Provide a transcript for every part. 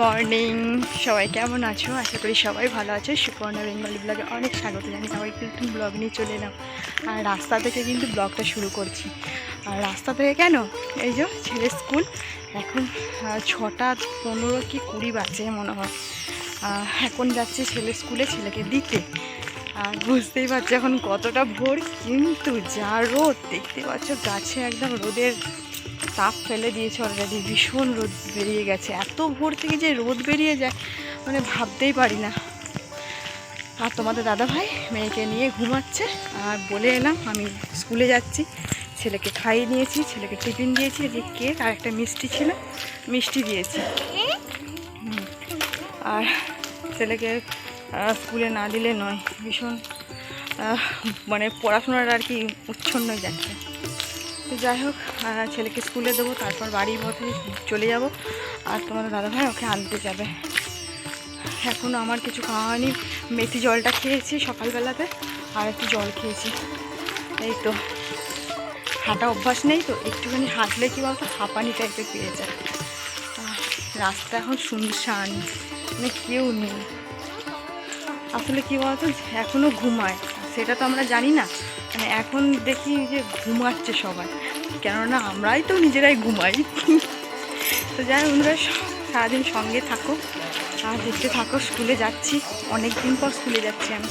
Morning. সবাই কেমন আছো? আশা করি সবাই ভালো আছো। সুপর্ণা বেঙ্গলি ব্লগে অনেক স্বাগত জানি সবাই কিন্তু ব্লগ নিয়ে চলে এলাম। আর রাস্তা থেকে কিন্তু ব্লগটা শুরু করছি। আর রাস্তা থেকে কেন? এই যে ছেলে স্কুল। এখন ছটা পনেরো কি কুড়ি বাজে মনে হয়। এখন যাচ্ছে ছেলে স্কুলে ছেলেকে দিতে। আর বুঝতেই পারছ এখন কতটা ভোর। কিন্তু যা রোদ, দেখতে পাচ্ছ গাছে একদম রোদের তাপ ফেলে দিয়েছে অলরেডি ভীষণ রোদ বেরিয়ে গেছে। এত ভোর থেকে যে রোদ বেরিয়ে যায় মানে ভাবতেই পারি না। আর তোমাদের দাদা ভাই মেয়েকে নিয়ে ঘুমাচ্ছে, আর বলে এলাম, আমি স্কুলে যাচ্ছি। ছেলেকে খাইয়ে নিয়েছি, ছেলেকে টিফিন দিয়েছি যে কেক আর একটা মিষ্টি ছিল, মিষ্টি দিয়েছি। আর ছেলেকে স্কুলে না দিলে নয়, ভীষণ মানে পড়াশোনার আর কি উচ্ছন্ন যাচ্ছে। তো যাই হোক ছেলেকে স্কুলে দেবো, তারপর বাড়ির পথে চলে যাব। আর তোমার দাদাভাই ওকে আনতে যাবে। এখনও আমার কিছু খাওয়া হয়নি। মেথি জলটা খেয়েছি সকালবেলাতে, আর একটু জল খেয়েছি। এই তো। হাঁটা অভ্যাস নেই তো, একটুখানি হাঁটলে কী বলতো, হাঁপানি টাইপের পেয়ে যায়। রাস্তা এখন শুনশান মানে কেউ নেই। আসলে কী বলতো এখনও ঘুমায়, সেটা তো আমরা জানি না। মানে এখন দেখি যে ঘুমাচ্ছে সবাই কেননা আমরাই তো নিজেরাই ঘুমাই। তো যাই বন্ধুরা, সারাদিন সঙ্গে থাকো, আর দেখতে থাকো, স্কুলে যাচ্ছি। অনেক দিন পর স্কুলে যাচ্ছি আমি।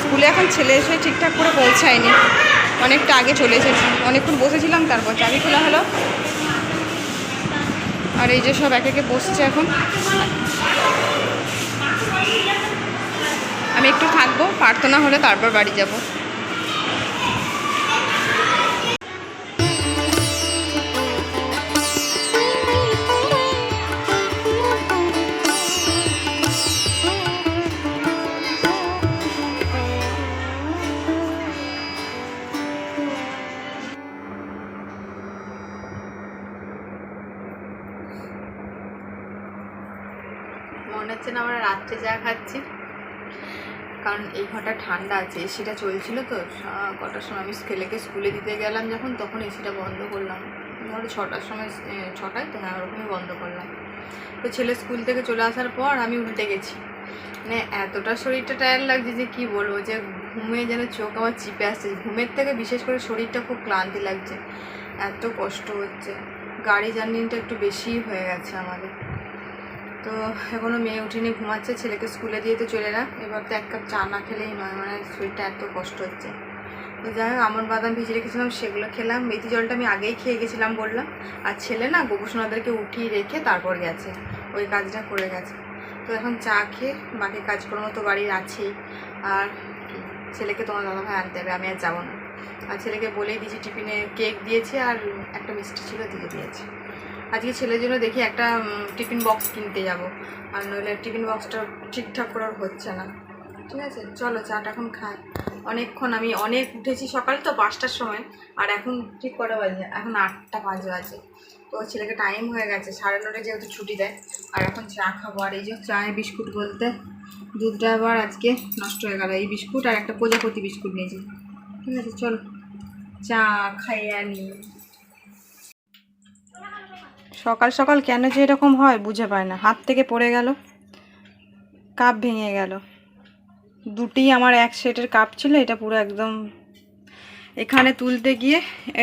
স্কুলে এখন ছেলে এসে ঠিকঠাক করে পৌঁছায়নি। অনেকটা আগে চলে এসেছি। অনেকক্ষণ বসেছিলাম, তারপর চাবি খোলা হলো। আর এই যে সব এক একে বসছে এখন। আমি একটু থাকব, প্রার্থনা হলে তারপর বাড়ি যাব। মনে হচ্ছে না আমরা রাত্রে যা খাচ্ছি। কারণ এই ঘরটা ঠান্ডা আছে, এসিটা চলছিল তো কটার সময় আমি ছেলেকে স্কুলে দিতে গেলাম যখন, তখন এসিটা বন্ধ করলাম। ধরো ছটার সময় ছটায় তো হ্যাঁ ওরকমই বন্ধ করলাম। তো ছেলে স্কুল থেকে চলে আসার পর আমি উল্টে গেছি। মানে এতটা শরীরটা টায়ার লাগছে যে কি বলব, যে ঘুমে যেন চোখ আমার চিপে আসছে। ঘুমের থেকে বিশেষ করে শরীরটা খুব ক্লান্তি লাগছে, এত কষ্ট হচ্ছে। গাড়ি জার্নিটা একটু বেশিই হয়ে গেছে আমাদের। তো এখনও মেয়ে উঠিনি, ঘুমাচ্ছে, ছেলেকে স্কুলে দিয়ে তো চলে না এবার তো এক কাপ চা না খেলেই নয় মানে শরীরটা এত কষ্ট হচ্ছে। তো যাই হোক, আমন বাদাম ভিজে রেখেছিলাম, সেগুলো খেলাম। মেথি জলটা আমি আগেই খেয়ে গেছিলাম বললাম। আর ছেলে না গোপুসোনাদেরকে উঠিয়ে রেখে তারপর গেছে। ওই কাজটা করে গেছে। তো এখন চা খেয়ে বাকি কাজকর্ম তো বাড়ির আছেই। আর ছেলেকে তোমার দাদাভাই আনতে হবে, আমি আর যাব না। আর ছেলেকে বলেই দিয়েছি, টিফিনে কেক দিয়েছে আর একটা মিষ্টি ছিল দিয়ে দিয়েছে। আজকে ছেলের জন্য দেখি একটা টিফিন বক্স কিনতে যাব। আর নইলে টিফিন বক্সটা ঠিকঠাক করে হচ্ছে না। ঠিক আছে? চলো, চাটা এখন খাই। অনেকক্ষণ আমি, অনেক উঠেছি সকাল তো পাঁচটার সময়, আর এখন ঠিক কটা বাজে? এখন আটটা পাঁচ বাজে। তো ছেলেকে টাইম হয়ে গেছে, সাড়ে নটায় যেহেতু ছুটি দেয়, আর এখন চা খাব। আর এই যে চায়ে বিস্কুট বলতে, দুধটা আবার আজকে নষ্ট হয়ে গেল। এই বিস্কুট আর একটা প্রজাপতি বিস্কুট নিয়েছি। ঠিক আছে, চলো। চা খাইয়ে আনি। সকাল সকাল কেন যে এরকম হয় বুঝে পায় না। হাত থেকে পড়ে গেল, কাপ ভেঙে গেল। দুটি আমার এক সেটের কাপ ছিল, এটা পুরো একদম এখানে তুলতে গিয়ে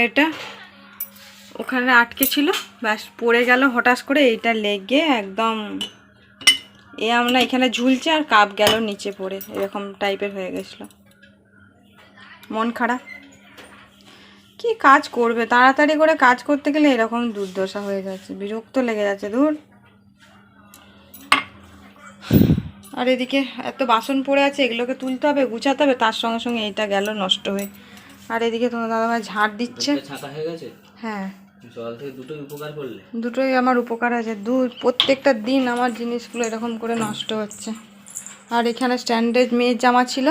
এটা ওখানে আটকে ছিল। ব্যাস পড়ে গেল হঠাৎ করে এইটা লেগে একদম এ আমরা এখানে ঝুলছে আর কাপ গেল নিচে পড়ে, এরকম টাইপের হয়ে গেছিল। মন খারাপ? কি কাজ করবে? তাড়াতাড়ি করে কাজ করতে গেলে এরকম দুর্দশা হয়ে যাচ্ছে। বিরক্ত লেগে যাচ্ছে দূর আর এদিকে এত বাসন পড়ে আছে এগুলোকে তুলতে হবে গুছাতে হবে তার সঙ্গে সঙ্গে এইটা গেল নষ্ট হয়ে। আর এদিকে তোমার দাদাভাই ঝাড় দিচ্ছে। হয়ে গেছে? জল থেকে দুটোই উপকার করলে? দুটোই আমার উপকার আছে। দু প্রত্যেকটা দিন আমার জিনিসগুলো এরকম করে নষ্ট হচ্ছে। আর এখানে স্ট্যান্ডার্ড মেয়ের জামা ছিল।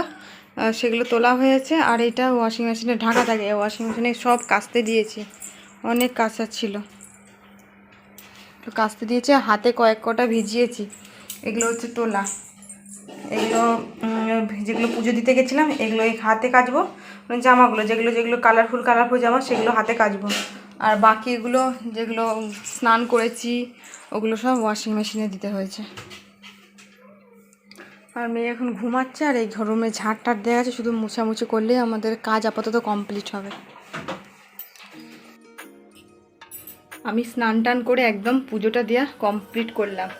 সেগুলো তোলা হয়েছে আর এটা ওয়াশিং মেশিনে ঢাকা থাকে। ওয়াশিং মেশিনে সব কাচতে দিয়েছি। অনেক কাঁচা ছিল। তো কাচতে দিয়েছে হাতে কয়েক কটা ভিজিয়েছি। এগুলো হচ্ছে তোলা। এগুলো যেগুলো পুজো দিতে গেছিলাম, এগুলো হাতে কাচবো। মানে জামাগুলো, যেগুলো যেগুলো কালারফুল কালারফুল জামা, সেগুলো হাতে কাচবো। আর বাকি এগুলো যেগুলো স্নান করেছি, ওগুলো সব ওয়াশিং মেশিনে দিতে হয়েছে। আর মেয়ে এখন ঘুমাচ্ছে আর এই রুমে ঝাঁট টাট দেওয়া আছে, শুধু মুছামুছি করলেই আমাদের কাজ আপাতত কমপ্লিট হবে। আমি স্নান টান করে একদম পুজোটা দেওয়া কমপ্লিট করলাম।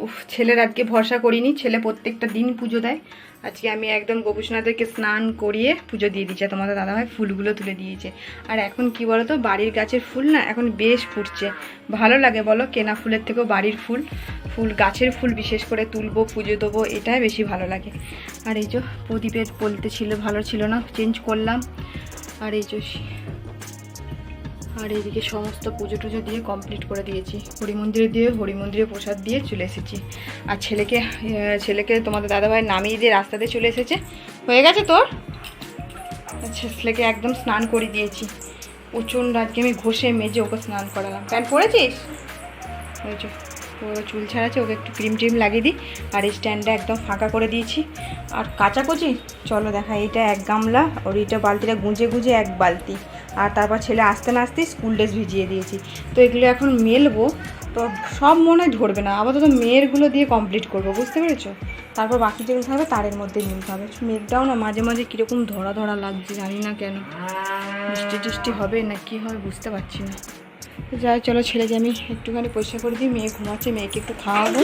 উফ, ছেলের আজকে ভরসা করিনি। ছেলে প্রত্যেকটা দিন পুজো দেয়। আজকে আমি একদম গোপুসোনাদেরকে স্নান করিয়ে পুজো দিয়ে দিয়েছে তোমাদের দাদাভাই ফুলগুলো তুলে দিয়েছে। আর এখন কি বলো তো বাড়ির গাছের ফুল না এখন বেশ ফুটছে। ভালো লাগে বলো, কেনা ফুলের থেকেও বাড়ির ফুল ফুল গাছের ফুল বিশেষ করে তুলবো, পুজো দেবো, এটাই বেশি ভালো লাগে। আর এই যে প্রদীপের বলতে ছিল, ভালো ছিল না, চেঞ্জ করলাম। আর এই যে আর এইদিকে সমস্ত পুজো টুজো দিয়ে কমপ্লিট করে দিয়েছি। হরি মন্দিরে দিয়ে হরি মন্দিরে প্রসাদ দিয়ে চলে এসেছি। আর ছেলেকে ছেলেকে তোমাদের দাদাভাই নামিয়ে দিয়ে রাস্তাতে চলে এসেছে। হয়ে গেছে তোর? ছেলেকে একদম স্নান করে দিয়েছি। প্রচণ্ড আজকে আমি ঘষে মেজে ওকে স্নান করালাম। প্যান্ট পরেছিস? যে পুরো চুল ছাড়াচ্ছে, ওকে একটু ক্রিম ট্রিম লাগিয়ে দিই। আর এই স্ট্যান্ডটা একদম ফাঁকা করে দিয়েছি। আর কাচাকুচি চলো দেখা, এইটা এক গামলা ওর এইটা বালতিটা গুঁজে গুঁজে এক বালতি। আর তারপর ছেলে আসতে না আসতেই স্কুল ড্রেস ভিজিয়ে দিয়েছি। তো এগুলো এখন মেলবো, তো সব মনে ধরবে না। আপাতত মেয়েরগুলো দিয়ে কমপ্লিট করব, বুঝতে পেরেছ? তারপর বাকি যেগুলো থাকবে তারের মধ্যে মিলতে হবে। মেঘটাও না, মাঝে মাঝে কীরকম ধরা ধরা লাগছে জানি না কেন। বৃষ্টি টিষ্টি হবে না কি হবে বুঝতে পারছি না। যাই চলো ছেলেকে আমি একটুখানি পরিষ্কার করে দিই, মেয়ে ঘুমাচ্ছে, মেয়েকে একটু খাওয়াবো।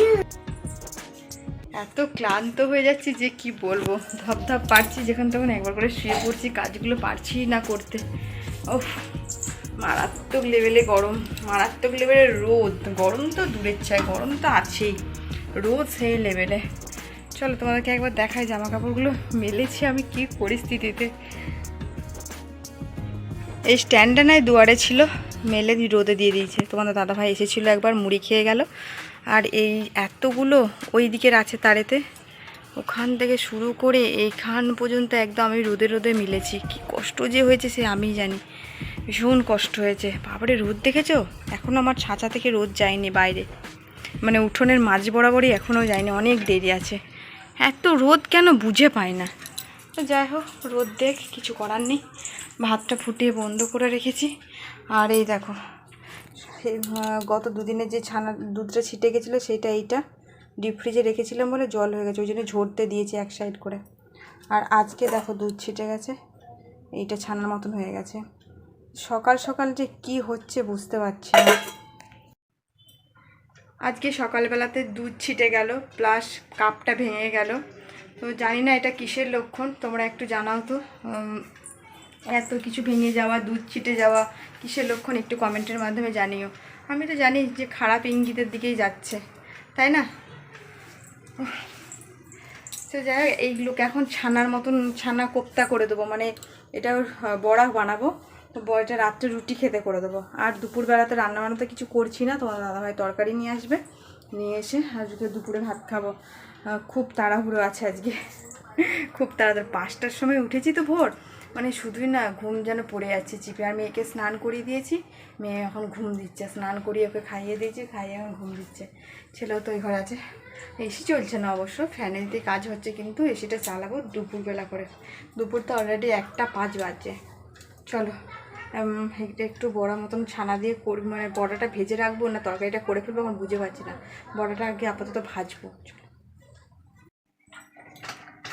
এত ক্লান্ত হয়ে যাচ্ছি যে কি বলব ধপ ধপ পারছি, যেখান তখন একবার করে শুয়ে পড়ছি, কাজগুলো পারছি না করতে। মারাত্মক লেভেলে গরম, মারাত্মক লেভেলে রোদ। গরম তো দূরের চাই গরম তো আছেই। রোদ সেই লেভেলে চলো তোমাদেরকে একবার দেখাই জামা কাপড়গুলো মেলেছি আমি কি পরিস্থিতিতে। এই স্ট্যান্ডটা নাই, দুয়ারে ছিল। মেলে রোদে দিয়ে দিয়েছে। তোমাদের দাদাভাই এসেছিল একবার, মুড়ি খেয়ে গেল। আর এই এতগুলো ওই দিকের আছে তারেতে। ওখান থেকে শুরু করে এইখান পর্যন্ত একদম আমি রোদে রোদে মিলেছি। কি কষ্ট যে হয়েছে সে আমিই জানি। ভীষণ কষ্ট হয়েছে। বাবারে, রোদ দেখেছ? এখন আমার ছাঁচা থেকে রোদ যায়নি বাইরে। মানে উঠোনের মাঝ বরাবরই এখনও যায়নি, অনেক দেরি আছে। এত রোদ কেন বুঝে পায় না। তো যাই হোক, রোদ দেখ, কিছু করার নেই। ভাতটা ফুটিয়ে বন্ধ করে রেখেছি। আর এই দেখো গত দুদিনের যে ছানা দুধটা ছিটে গেছিল, সেইটা এইটা। ডিপ ফ্রিজে রেখেছিলাম বলে জল হয়ে গেছে, ওই জন্য ঝরতে দিয়েছি এক সাইড করে। আর আজকে দেখো দুধ ছিটে গেছে, এইটা ছানার মতন হয়ে গেছে। সকাল সকাল যে কি হচ্ছে বুঝতে পারছি না। আজকে সকালবেলাতে দুধ ছিটে গেল, প্লাস কাপটা ভেঙে গেল। তো জানি না এটা কিসের লক্ষণ, তোমরা একটু জানাও তো। এত কিছু ভেঙে যাওয়া, দুধ ছিটে যাওয়া, কিসের লক্ষণ একটু কমেন্টের মাধ্যমে জানিও। আমি তো জানি যে খারাপ ইঙ্গিতের দিকেই যাচ্ছে, তাই না? তো যাই হোক, এইগুলোকে এখন ছানার মতন ছানা কোপ্তা করে দেবো। মানে এটা বড়া বানাবো। তো বড়টা রাত্রে রুটি খেতে করে দেবো। আর দুপুরবেলাতে রান্না তো কিছু করছি না, তোমার দাদাভাই তরকারি নিয়ে আসবে। নিয়ে এসে আজকে দুপুরে ভাত খাব। খুব তাড়াহুড়ো আছে আজকে। খুব তাড়াতাড়ি। পাঁচটার সময় উঠেছি তো ভোর। মানে শুধুই না, ঘুম যেন পড়ে যাচ্ছে। চিপে আর মেয়েকে স্নান করিয়ে দিয়েছি। মেয়ে এখন ঘুম দিচ্ছে। স্নান করিয়ে ওকে খাইয়ে দিয়েছি। খাইয়ে এখন ঘুম দিচ্ছে। ছেলেও তো ওই ঘরে আছে। এসি চলছে না অবশ্য ফ্যানের দিয়ে কাজ হচ্ছে কিন্তু এসিটা চালাবো দুপুরবেলা করে। দুপুর তো অলরেডি একটা পাঁচ বাজে। চলো এটা একটু বড়া মতন ছানা দিয়ে কর মানে বড়াটা ভেজে রাখব না তরকারিটা করে ফেলব এখন বুঝে পাচ্ছি না। বড়াটা আগে আপাতত ভাজবো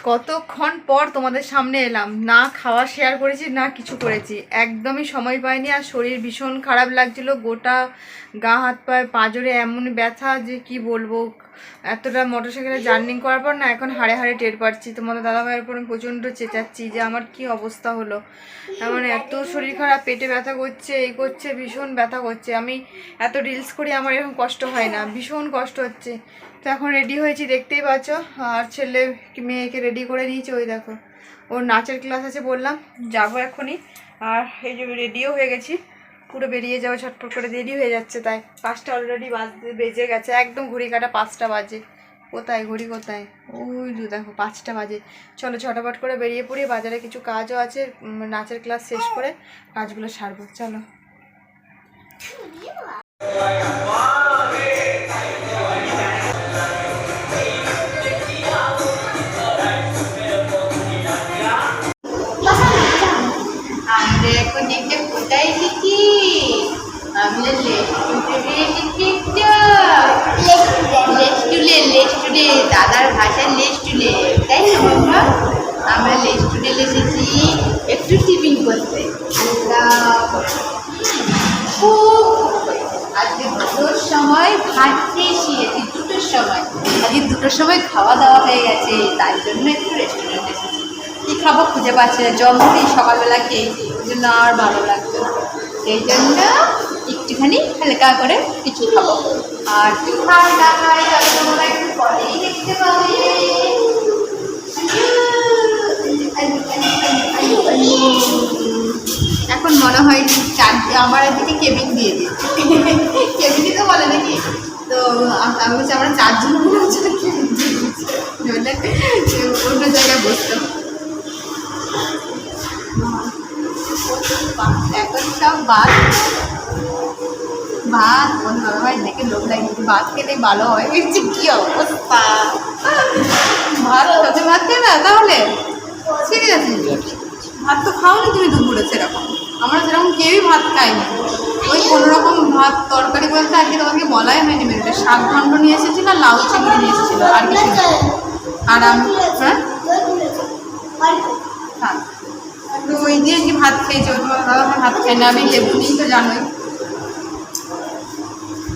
কতক্ষণ পর তোমাদের সামনে এলাম। না খাওয়া শেয়ার করেছি, না কিছু করেছি। একদমই সময় পাইনি আর শরীর ভীষণ খারাপ লাগছিল। গোটা গা, হাত, পায়ে, পাঁজরে এমন ব্যথা যে কি বলব। এতটা মোটরসাইকেলে জার্নি করার পর না এখন হাড়ে হাড়ে টের পাচ্ছি। তোমাদের দাদাভাইয়ের উপর আমি প্রচণ্ড চেঁচাচ্ছি যে আমার কি অবস্থা হলো। এমন এত শরীর খারাপ, পেটে ব্যথা করছে এই করছে, ভীষণ ব্যথা করছে। আমি এত রিলস করি আমার এরকম কষ্ট হয় না, ভীষণ কষ্ট হচ্ছে। তো এখন রেডি হয়েছি, দেখতেই পাচ্ছ। আর ছেলে মেয়েকে রেডি করে নিয়েছে, ওই দেখো। ওর নাচের ক্লাস আছে বললাম, যাব এখনই আর এই যে রেডিও হয়ে গেছি। পুরো বেরিয়ে যাওয়া ছটফট করে দেরি হয়ে যাচ্ছে তাই। পাঁচটা অলরেডি বাজতে, বেজে গেছে। একদম ঘড়ি কাটা পাঁচটা বাজে। কোথায় ঘড়ি কোথায়? ওই দু দেখো, পাঁচটা বাজে। চলো ছটাপট করে বেরিয়ে পড়ি। বাজারে কিছু কাজও আছে। নাচের ক্লাস শেষ করে কাজগুলো সারবো। চলো। আমরা এখন কোথায় দাদার ভাষায় লেস্টুলে তাই না বাবা আমরা লেস্টুডে এসেছি। একটু টিফিন করতে। খুব আজকে দুটোর সময় ভাত খেয়েছি। আজকে দুটোর সময়। আজকে দুটোর সময় খাওয়া দাওয়া হয়ে গেছে। তাই জন্য একটু রেস্টুরেন্ট এসেছি। কী খাব খুঁজে পাচ্ছি না। জন্মদিন সকালবেলা খেয়েছি। ওই জন্য আর ভালো লাগছে না। সেই জন্য একটুখানি হালকা করে কিছু খাব। আর দেখতে পাবে। এখন মনে হয় চার আমার এদিকে কেবিন দিয়ে দিচ্ছে কেবিনই তো বলে নাকি। তো আমি বলছি, আমরা চারজন মনে হচ্ছে কেবিন অন্য জায়গায় বসতাম এখন সব ভাত ভাত হয় ভাই দেখে লোক লাগে ভাত খেতে ভালো হয়। দেখছি কি অবস্থা? ভাত খেতে ভাত খেয়ে না তাহলে? সিরিয়াসলি। ভাত তো খাওনি তুমি দুপুরে সেরকম। আমরা সেরকম কেউই ভাত খাইনি। ওই কোনো রকম ভাত তরকারি বলতে আজকে তোমাকে বলাই হয়নি মেয়েটা শাক ঘন্ট নিয়ে এসেছিল আর লাউ চিংড়ি নিয়ে এসেছিল আর কিছু না। আর আমি হ্যাঁ? হ্যাঁ তো ওই দিয়ে কি ভাত খেয়েছি? ওই তোমার ভাত খাই না, আমি লেবু নিই তো জানোই চলো ভাত খেয়ে না ভাত কি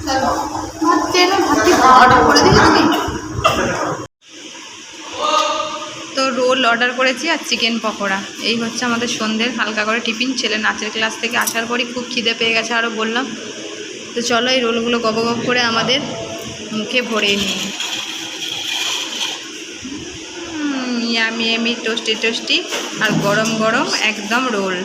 তো রোল অর্ডার করেছি আর চিকেন পকোড়া। এই হচ্ছে আমাদের সন্ধ্যের হালকা করে টিফিন। ছেলে নাচের ক্লাস থেকে আসার পরই খুব খিদে পেয়ে গেছে আরও বললাম। তো চলো এই রোলগুলো গব গব করে আমাদের মুখে ভরে নিই। ইয়ামি ইয়ামি টোস্টি টোস্টি আর গরম গরম একদম রোল।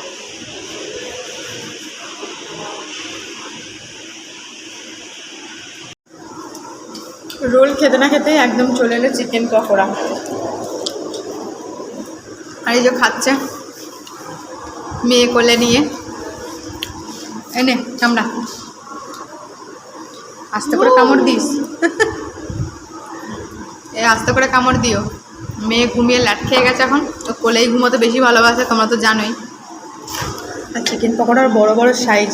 রোল খেতে না খেতে একদম চলে এলো চিকেন পকোড়া। আর এই যে খাচ্ছে মেয়ে কোলে নিয়ে। এনে চামড়া। আস্তে করে কামড় দিস। এ আস্তে করে কামড় দিও। মেয়ে ঘুমিয়ে ল্যাট খেয়ে গেছে এখন। তো কোলেই ঘুমোতে বেশি ভালোবাসে, তোমরা তো জানোই। আর চিকেন পকোড়ার বড় বড় সাইজ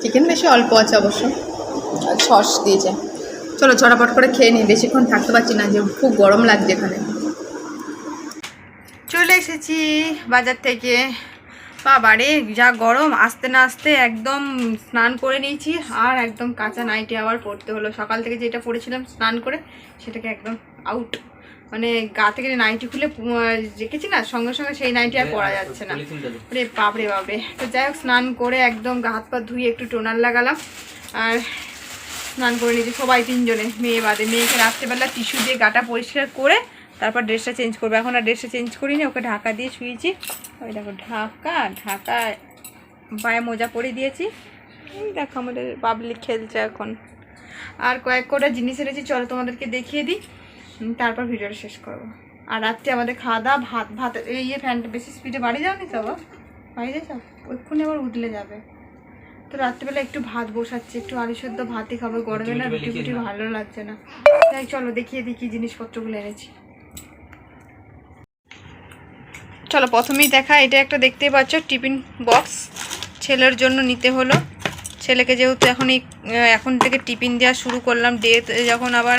চিকেন বেশি অল্প আছে অবশ্য। আর সস দিয়েছে। চলো ঝটাপট করে খেয়ে নিই, বেশিক্ষণ থাকতে পারছি না যে খুব গরম লাগছে এখানে। চলে এসেছি বাজার থেকে। বাবারে, যা গরম, আসতে না আসতে একদম স্নান করে নিয়েছি, আর একদম কাঁচা নাইটি আবার পড়তে হলো। সকাল থেকে যেটা পরেছিলাম স্নান করে, সেটাকে একদম আউট মানে গা থেকে নাইটি খুলে রেখেছি না, সঙ্গে সঙ্গে সেই নাইটি আর পরা যাচ্ছে না। রে বাপরে বাপরে। তো যাই হোক, স্নান করে একদম গা হাত পা ধুয়ে একটু টোনার লাগালাম। আর স্নান করে নিয়েছি, সবাই তিনজনে, মেয়ে বাদে। মেয়েকে রাত্রেবেলা টিস্যু দিয়ে গাটা পরিষ্কার করে তারপর ড্রেসটা চেঞ্জ করবে। এখন আর ড্রেসটা চেঞ্জ করিনি, ওকে ঢাকা দিয়ে শুয়েছি। ওই দেখো, ঢাকা ঢাকা, পায়ে মোজা পরে দিয়েছি। এই দেখো, আমাদের পাবলিক খেলছে এখন। আর কয়েক কটা জিনিস এনেছি, চলো তোমাদেরকে দেখিয়ে দিই। তারপর ভিডিওটা শেষ করব। আর রাত্রে আমাদের খাওয়া দাওয়া ভাত ভাত এই ইয়ে ফ্যানটা বেশি স্পিডে বাড়ি যাওনি তো বাড়ি যাচ্ছ ওইক্ষুনি আবার উঠলে যাবে। তো রাত্রিবেলা একটু ভাত বসাচ্ছি একটু আলু সেদ্ধ ভাতই খাব গরমে না রুটি ফুটি ভালো লাগছে না। তাই চলো দেখিয়ে দিই কী জিনিসপত্রগুলো এনেছি। চলো প্রথমেই দেখা এটা একটা দেখতেই পাচ্ছ টিফিন বক্স। ছেলের জন্য নিতে হলো। ছেলেকে যেহেতু এখনই আহ, এখন থেকে টিফিন দেওয়া শুরু করলাম। ডে যখন আবার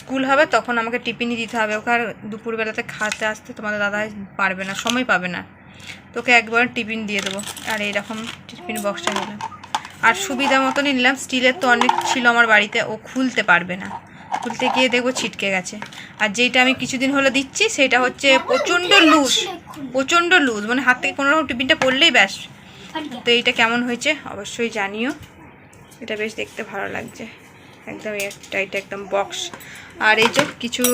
স্কুল হবে তখন আমাকে টিফিনই দিতে হবে। ওকে আর দুপুরবেলাতে খাতে আসতে তোমাদের দাদা পারবে না সময় পাবে না। তোকে একবার টিফিন দিয়ে দেবো। আর এইরকম টিফিন বক্সটা নিলাম। আর সুবিধা মতনই নিলাম, স্টিলের তো অনেক ছিল আমার বাড়িতে, ও খুলতে পারবে না। খুলতে গিয়ে দেখব ছিটকে গেছে। আর যেটা আমি কিছুদিন হলো দিচ্ছি, সেটা হচ্ছে প্রচণ্ড লুজ প্রচণ্ড লুজ। মানে হাত থেকে কোনো রকম টিফিনটা পড়লেই ব্যাস। তো এইটা কেমন হয়েছে অবশ্যই জানিও। এটা বেশ দেখতে ভালো লাগছে। একদম একটা, এটা একদম বক্স। আর এই যে কিছু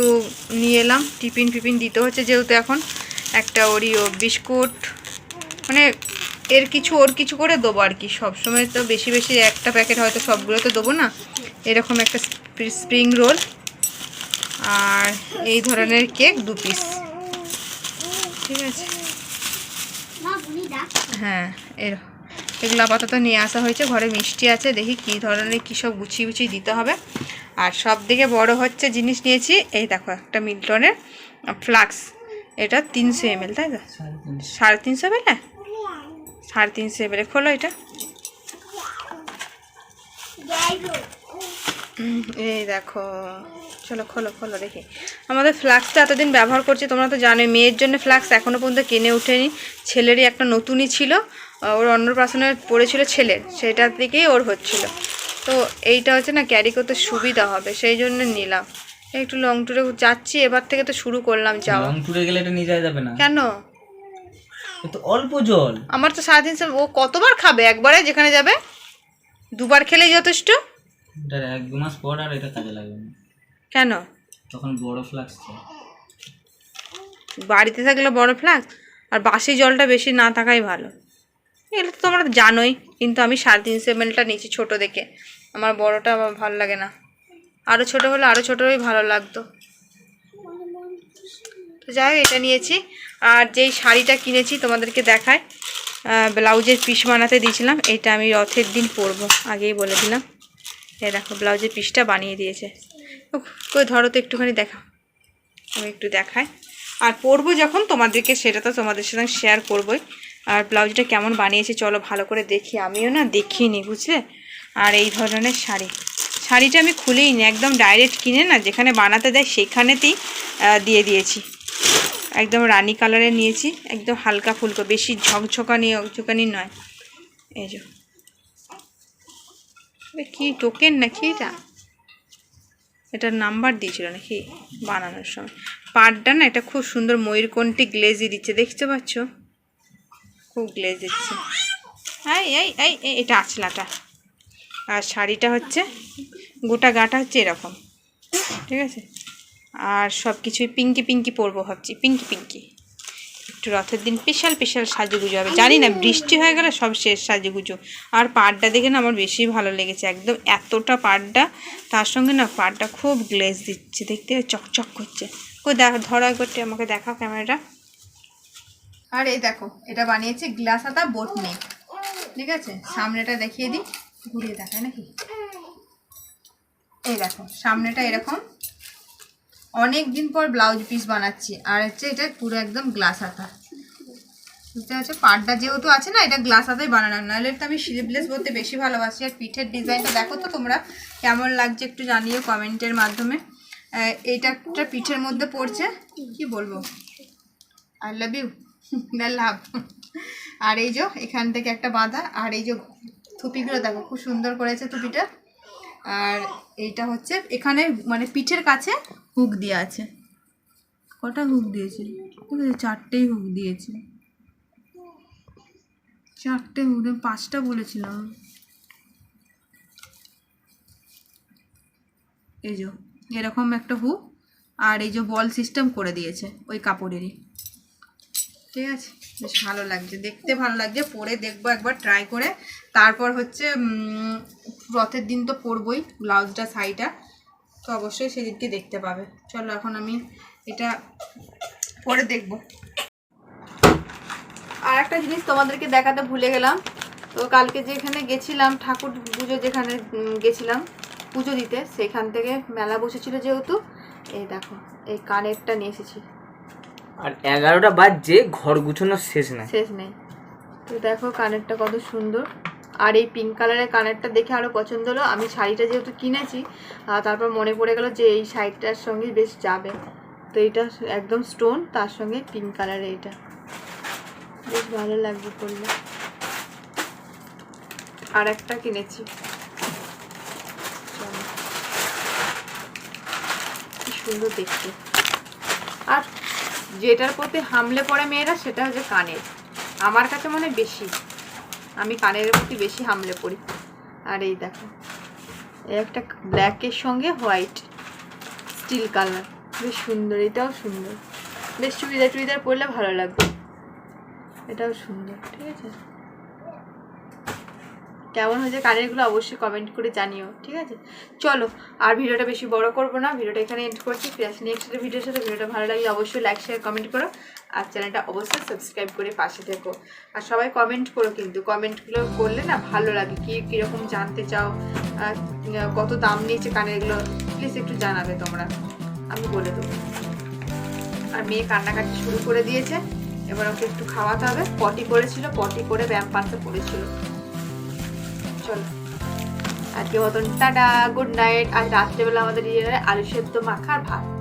নিয়ে এলাম, টিফিন ফিফিন দিতে হচ্ছে যেহেতু এখন। একটা ওরিও বিস্কুট মানে এর কিছু, ওর কিছু করে দেবো আর কি। সবসময় তো বেশি বেশি একটা প্যাকেট হয়তো সবগুলো তো দেবো না। এরকম একটা স্প্রিং রোল আর এই ধরনের কেক দু পিস ঠিক আছে? হ্যাঁ এর, এগুলো আপাতত নিয়ে আসা হয়েছে। ঘরে মিষ্টি আছে, দেখি কী ধরনের, কী সব গুছিয়ে গুছিয়ে দিতে হবে। আর সব থেকে বড় হচ্ছে জিনিস নিয়েছি, এই দেখো একটা মিল্টনের ফ্লাক্স। এটা তিনশো এমএল তাই তো? সাড়ে তিনশো এমএল সাড়ে তিনশো এমএল খোলো এটা। এই দেখো, চলো খোলো খোলো দেখি। আমাদের ফ্লাক্সটা এতদিন ব্যবহার করছি, তোমরা তো জানো মেয়ের জন্য ফ্লাক্স এখনও পর্যন্ত কিনে ওঠেনি। ছেলেরই একটা নতুনই ছিল ওর অন্নপ্রাশনে পড়েছিল ছেলের, সেটার দিকেই ওর হচ্ছিল। তো এইটা হচ্ছে না ক্যারি করতে সুবিধা হবে, সেই জন্য নিলাম। একটু লং ট্যুরে যাচ্ছি এবার থেকে তো শুরু করলাম যাওয়া। লং ট্যুরে গেলে এটা নিয়ে যাওয়া যাবে না? কেন? তো অল্প জল। আমার তো সারাদিন সব- ও কতবার খাবে? একবারে যেখানে যাবে? দুবার খেলেই যথেষ্ট? এটা এক দু মাস পর আর এটা কাজে লাগবে না। কেন? তখন বড় ফ্লাক্স বাড়িতে থাকলে বড় ফ্লাক্স আর বাসি জলটা বেশি না থাকাই ভালো। এগুলো তো তোমরা জানোই কিন্তু আমি সাড়ে তিনশো এমএলটা নিয়েছি ছোটো দেখে। আমার বড়টা আমার ভালো লাগে না। আরও ছোটো হলে আরও ছোটোই ভালো লাগতো। তো যাই হোক, এটা নিয়েছি। আর যেই শাড়িটা কিনেছি তোমাদেরকে দেখায় ব্লাউজের পিস বানাতে দিয়েছিলাম। এটা আমি রথের দিন পরবো, আগেই বলে দিলাম। এই দেখো, ব্লাউজের পিসটা বানিয়ে দিয়েছে। কই, ধরো তো একটুখানি দেখা। আমি একটু দেখাই। আর পরবো যখন তোমাদেরকে, সেটা তো তোমাদের সাথে শেয়ার করবোই। আর ব্লাউজটা কেমন বানিয়েছে, চলো ভালো করে দেখি। আমিও না দেখিনি, বুঝলে? আর এই ধরনের শাড়ি। শাড়িটা আমি খুলেই নি একদম ডাইরেক্ট কিনে না যেখানে বানাতে দেয় সেখানেতেই দিয়ে দিয়েছি। একদম রানী কালারের নিয়েছি একদম হালকা ফুলকো বেশি ঝকঝকানি ঝকঝকানি নয়। এই যে। কি টোকেন নাকি এটা? এটার নাম্বার দিয়েছিল নাকি বানানোর সময়। পাড়টা না এটা খুব সুন্দর ময়ূরকণ্ঠী গ্লেজি দিচ্ছে দেখতে পাচ্ছ? খুব গ্লেজ দিচ্ছে। এই এই এই, এটা আছলাটা আর শাড়িটা হচ্ছে গোটা গাটা হচ্ছে এরকম। ঠিক আছে? আর সব কিছুই পিঙ্কি পিঙ্কি পরবো ভাবছি, পিঙ্কি পিঙ্কি। একটু রথের দিন স্পেশাল স্পেশাল সাজুগুজু হবে। জানি না, বৃষ্টি হয়ে গেলে সব শেষ সাজুগুজু। আর পাড়টা দেখে না আমার বেশি ভালো লেগেছে। একদম এতটা পাড়টা, তার সঙ্গে না পাড়টা খুব গ্লেজ দিচ্ছে। দেখতে চকচক করছে। কই দেখো, ধরা একবারটি আমাকে দেখাও ক্যামেরাটা। আর এই দেখো, এটা বানিয়েছে গ্লাস হাতা বোট নেই ঠিক আছে? সামনেটা দেখিয়ে দিই। ঘুরিয়ে দেখায় নাকি? এই দেখো সামনেটা এরকম। অনেক দিন পর ব্লাউজ পিস বানাচ্ছি আর হচ্ছে এটা পুরো একদম গ্লাস হাতা বুঝতে পারছ? পাড়টা যেহেতু আছে না এটা গ্লাস হাতাই বানানো নাহলে তো আমি স্লিভলেস বলতে বেশি ভালোবাসি। আর পিঠের ডিজাইনটা দেখো তো তোমরা কেমন লাগছে একটু জানিও কমেন্টের মাধ্যমে। এইটা একটা পিঠের মধ্যে পড়ছে। কি বলব? আই লাভ ইউ না লাভ আর এই যে এখান থেকে একটা বাঁধা আর এই যে থুপিগুলো দেখো, খুব সুন্দর করেছে থুপিটা। আর এইটা হচ্ছে, এখানে মানে পিঠের কাছে হুক দেওয়া আছে। কটা হুক দিয়েছে? ঠিক আছে, চারটেই হুক দিয়েছে। চারটে হুক পাঁচটা বলেছিলাম। এই যে, এরকম একটা হুক। আর এই যে বল সিস্টেম করে দিয়েছে, ওই কাপড়েরই। ঠিক আছে? বেশ ভালো লাগছে। দেখতে ভালো লাগছে। পরে দেখব একবার ট্রাই করে। তারপর হচ্ছে রথের দিন তো পরবই, ব্লাউজটা, শাড়িটা। তো অবশ্যই সেদিনকে দেখতে পাবে। চলো, এখন আমি এটা পরে দেখব। আর একটা জিনিস তোমাদেরকে দেখাতে ভুলে গেলাম। তো কালকে যেখানে গেছিলাম, ঠাকুর পুজো যেখানে গেছিলাম পুজো দিতে, সেখান থেকে মেলা বসেছিল যেহেতু। এই দেখো, এই কানেরটা নিয়ে এসেছি। আর এগারোটা বাজছে, ঘর গুছানোর শেষ নাই। শেষ নেই। তো দেখো, কানেরটা কত সুন্দর। আর এই পিঙ্ক কালারের কানেরটা দেখে আরও পছন্দ হলো। আমি শাড়িটা যেহেতু কিনেছি তারপর মনে পড়ে গেল যে এই শাড়িটার সঙ্গে বেশ যাবে। তো এটা একদম স্টোন তার সঙ্গে পিঙ্ক কালারের এটা বেশ ভালো লাগবে করলে আর একটা কিনেছি। সুন্দর দেখতে। যেটার প্রতি হামলে পড়ে মেয়েরা সেটা হচ্ছে কানের। আমার কাছে মনে বেশি। আমি কানের প্রতি বেশি হামলে পড়ি। আর এই দেখো একটা ব্ল্যাকের সঙ্গে হোয়াইট স্টিল কালার বেশ সুন্দর, এটাও সুন্দর। বেশ চুড়িদার টুড়িদার পরলে ভালো লাগবে। এটাও সুন্দর, ঠিক আছে? কেমন হয়েছে কানেরগুলো অবশ্যই কমেন্ট করে জানিও, ঠিক আছে? চলো, আর ভিডিওটা বেশি বড় করব না, ভিডিওটা এখানে এন্ড করছি আসি নেক্সট ভিডিওর সাথে, ভিডিওটা ভালো লাগলে অবশ্যই লাইক শেয়ার কমেন্ট করো, আর চ্যানেলটা অবশ্যই সাবস্ক্রাইব করে পাশে থেকো। আর সবাই কমেন্ট করো কিন্তু কমেন্টগুলো করলে না ভালো লাগে, কি কীরকম জানতে চাও কত দাম নিয়েছে কানেরগুলো প্লিজ একটু জানাবে তোমরা, আমি বলে দেবো। আর মেয়ে কান্নাকাটি শুরু করে দিয়েছে, এবার ওকে একটু খাওয়াতে হবে, পটি করেছিল, পটি করে ব্যায়াম পাশে পড়েছিল চলো। আজকে মতন, টাটা গুড নাইট আজ রাত্রেবেলা আমাদের ডিনারে আলু সেদ্ধ মাখার আর ভাত।